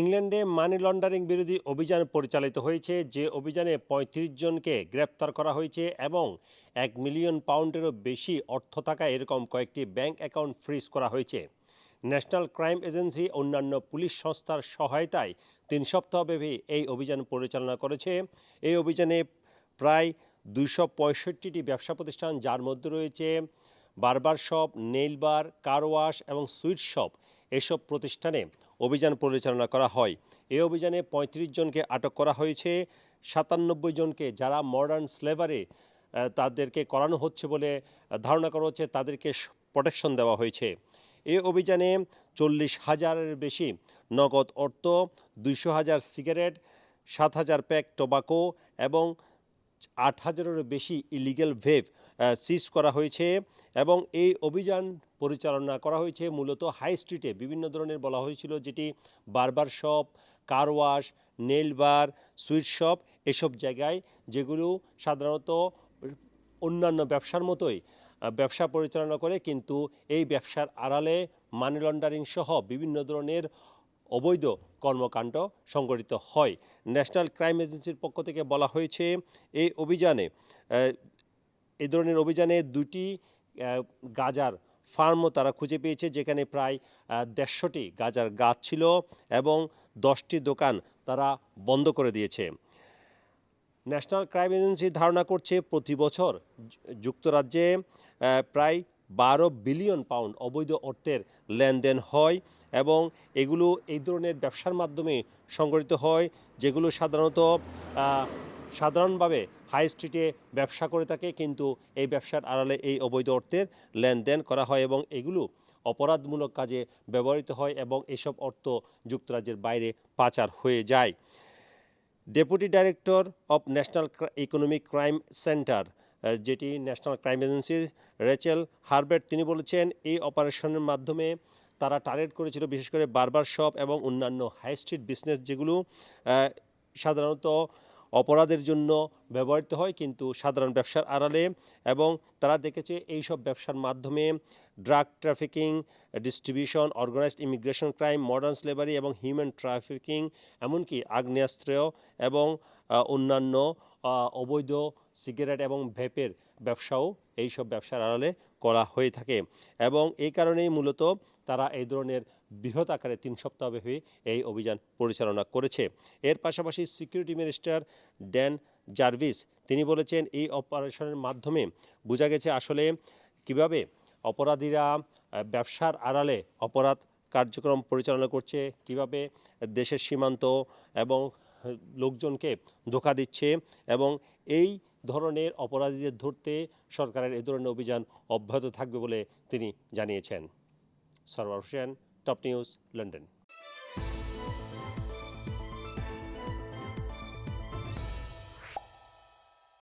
ইংল্যান্ডে money laundering বিরোধী অভিযান পরিচালিত হয়েছে, যে অভিযানে ৩৫ জনকে গ্রেপ্তার করা হয়েছে এবং এক মিলিয়ন পাউন্ডেরও বেশি অর্থ থাকা এরকম কয়েকটি ব্যাংক অ্যাকাউন্ট ফ্রিজ করা হয়েছে। ন্যাশনাল ক্রাইম এজেন্সি অন্যান্য পুলিশ সংস্থার সহায়তায় তিন সপ্তাহব্যাপী এই অভিযান পরিচালনা করেছে। এই অভিযানে প্রায় দুইশো পঁয়ষট্টিটি ব্যবসা প্রতিষ্ঠান, যার মধ্যে রয়েছে barber shop, nail bar car wash এবং সুইট শপ, এসব প্রতিষ্ঠানে অভিযান পরিচালনা করা হয়। এই অভিযানে ৩৫ জনকে আটক করা হয়েছে, সাতানব্বই জনকে যারা মডার্ন স্লেভারে তাদেরকে করানো হচ্ছে বলে ধারণা করা হচ্ছে, তাদেরকে প্রোটেকশন দেওয়া হয়েছে। এই অভিযানে চল্লিশ হাজারের বেশি নগদ অর্থ, দুইশো হাজার সিগারেট সাত হাজার প্যাক টোবাকো এবং আট হাজারেরও বেশি ইলিগেল ভেভ সিজ করা হয়েছে এবং এই অভিযান পরিচালনা করা হয়েছে মূলত হাই স্ট্রিটে বিভিন্ন ধরনের বলা হয়েছিল যেটি barber shop car wash nail sweet shop এসব জায়গায় যেগুলো সাধারণত অন্যান্য ব্যবসার মতোই ব্যবসা পরিচালনা করে। কিন্তু এই ব্যবসার আড়ালে মানি লন্ডারিং সহ বিভিন্ন ধরনের অবৈধ কর্মকাণ্ড সংগঠিত হয়। ন্যাশনাল ক্রাইম এজেন্সির পক্ষ থেকে বলা হয়েছে, এই অভিযানে এই ধরনের অভিযানে দুটি গাজার ফার্মও তারা খুঁজে পেয়েছে, যেখানে প্রায় দেড়শোটি গাজার গাছ ছিল এবং দশটি দোকান তারা বন্ধ করে দিয়েছে। ন্যাশনাল ক্রাইম এজেন্সি ধারণা করছে প্রতি বছর যুক্তরাজ্যে প্রায় বারো বিলিয়ন পাউন্ড অবৈধ অর্থের লেনদেন হয় এবং এগুলো এই ধরনের ব্যবসার মাধ্যমে সংগঠিত হয়, যেগুলো সাধারণত সাধারণভাবে হাই স্ট্রিটে ব্যবসা করে থাকে, কিন্তু এই ব্যবসার আড়ালে এই অবৈধ অর্থের লেনদেন করা হয় এবং এগুলো অপরাধমূলক কাজে ব্যবহৃত হয় এবং এসব অর্থ যুক্তরাজ্যের বাইরে পাচার হয়ে যায়। Deputy director of national economic crime centre যেটি ন্যাশনাল ক্রাইম এজেন্সির রেচেল হারবেট তিনি বলেছেন, এই অপারেশনের মাধ্যমে তারা টার্গেট করেছিল বিশেষ করে বারবার শপ এবং অন্যান্য হাই স্ট্রিট বিজনেস যেগুলো সাধারণত অপরাধের জন্য ব্যবহৃত হয়, কিন্তু সাধারণ ব্যবসার আড়ালে এবং তারা দেখেছে এই সব ব্যবসার মাধ্যমে drug trafficking distribution organised immigration crime modern slavery এবং হিউম্যান ট্রাফিকিং এমনকি আগ্নেয়াস্ত্র এবং অন্যান্য অবৈধ সিগারেট এবং ভেপের ব্যবসাও এই সব ব্যবসার আড়ালে করা হয়ে থাকে এবং এই কারণেই মূলত তারা এই ধরনের বৃহৎ আকারে তিন সপ্তাহব্যাপী এই অভিযান পরিচালনা করেছে। এর পাশাপাশি সিকিউরিটি মিনিস্টার ড্যান জার্ভিস, তিনি বলেছেন এই অপারেশনের মাধ্যমে বোঝা গেছে আসলে কীভাবে অপরাধীরা ব্যবসার আড়ালে অপরাধ কার্যক্রম পরিচালনা করছে, কীভাবে দেশের সীমান্ত এবং লোকজনকে ধোকা দিচ্ছে এবং এই ধরনের অপরাধীদের ধরতে সরকারের এ ধরনের অভিযান অব্যাহত থাকবে বলে তিনি জানিয়েছেন। Sarwar Hossain Top News, London.